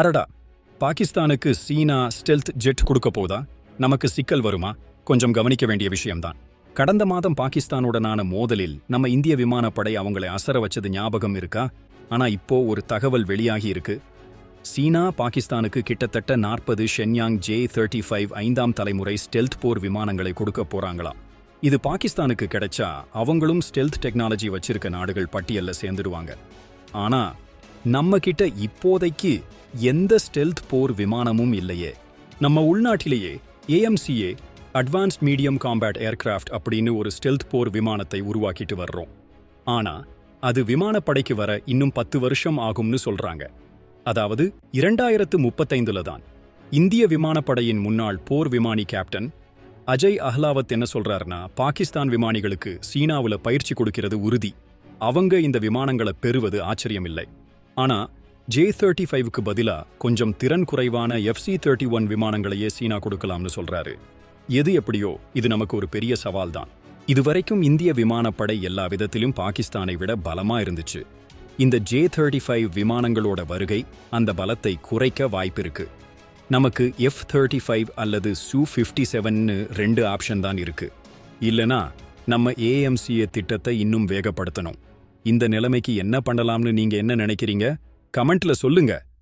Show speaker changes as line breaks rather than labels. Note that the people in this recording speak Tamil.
அரடா பாகிஸ்தானுக்கு சீனா ஸ்டெல்த் ஜெட் கொடுக்க போதா? நமக்கு சிக்கல் வருமா? கொஞ்சம் கவனிக்க வேண்டிய விஷயம்தான். கடந்த மாதம் பாகிஸ்தானுடனான மோதலில் நம்ம இந்திய விமானப்படை அவங்களை அசர வச்சது ஞாபகம் இருக்கா? ஆனா இப்போ ஒரு தகவல் வெளியாகி இருக்கு. சீனா பாகிஸ்தானுக்கு கிட்டத்தட்ட நாற்பது ஷென்யாங் ஜே தேர்ட்டி ஃபைவ் ஐந்தாம் தலைமுறை ஸ்டெல்த் போர் விமானங்களை கொடுக்க போறாங்களாம் இது பாகிஸ்தானுக்கு கிடைச்சா அவங்களும் ஸ்டெல்த் டெக்னாலஜி வச்சிருக்க நாடுகள் பட்டியல்ல சேர்ந்துடுவாங்க. ஆனா நம்ம கிட்ட இப்போதைக்கு எந்த ஸ்டெல்த் போர் விமானமும் இல்லையே. நம்ம உள்நாட்டிலேயே AMCA advanced medium combat aircraft அப்படின்னு ஒரு ஸ்டெல்த் போர் விமானத்தை உருவாக்கிட்டு வர்றோம். ஆனா அது விமானப்படைக்கு வர இன்னும் பத்து வருஷம் ஆகும்னு சொல்றாங்க. அதாவது இரண்டாயிரத்து முப்பத்தைந்துல தான். இந்திய விமானப்படையின் முன்னாள் போர் விமானி கேப்டன் அஜய் அஹ்லாவத் என்ன சொல்றாருன்னா பாகிஸ்தான் விமானிகளுக்கு சீனாவுல பயிற்சி கொடுக்கிறது உறுதி. அவங்க இந்த விமானங்களை பெறுவது ஆச்சரியமில்லை. ஆனா ஜே தேர்ட்டி ஃபைவ்க்கு பதிலா கொஞ்சம் திறன் குறைவான எஃப்சி தேர்ட்டி ஒன் விமானங்களையே சீனா கொடுக்கலாம்னு சொல்றாரு. எது எப்படியோ இது நமக்கு ஒரு பெரிய சவால் தான் இதுவரைக்கும் இந்திய விமானப்படை எல்லா விதத்திலும் பாகிஸ்தானை விட பலமா இருந்துச்சு. இந்த ஜே தேர்ட்டி ஃபைவ் விமானங்களோட வருகை அந்த பலத்தை குறைக்க வாய்ப்பிருக்கு. நமக்கு எஃப் தேர்ட்டி ஃபைவ் அல்லது சூ ஃபிஃப்டி செவன்னு ரெண்டு ஆப்ஷன் தான் இருக்கு. இல்லனா நம்ம ஏஎம்சிஏ திட்டத்தை இன்னும் வேகப்படுத்தணும். இந்த நிலைமைக்கு என்ன பண்ணலாம்னு நீங்க என்ன நினைக்கிறீங்க? கமெண்ட்ல சொல்லுங்க.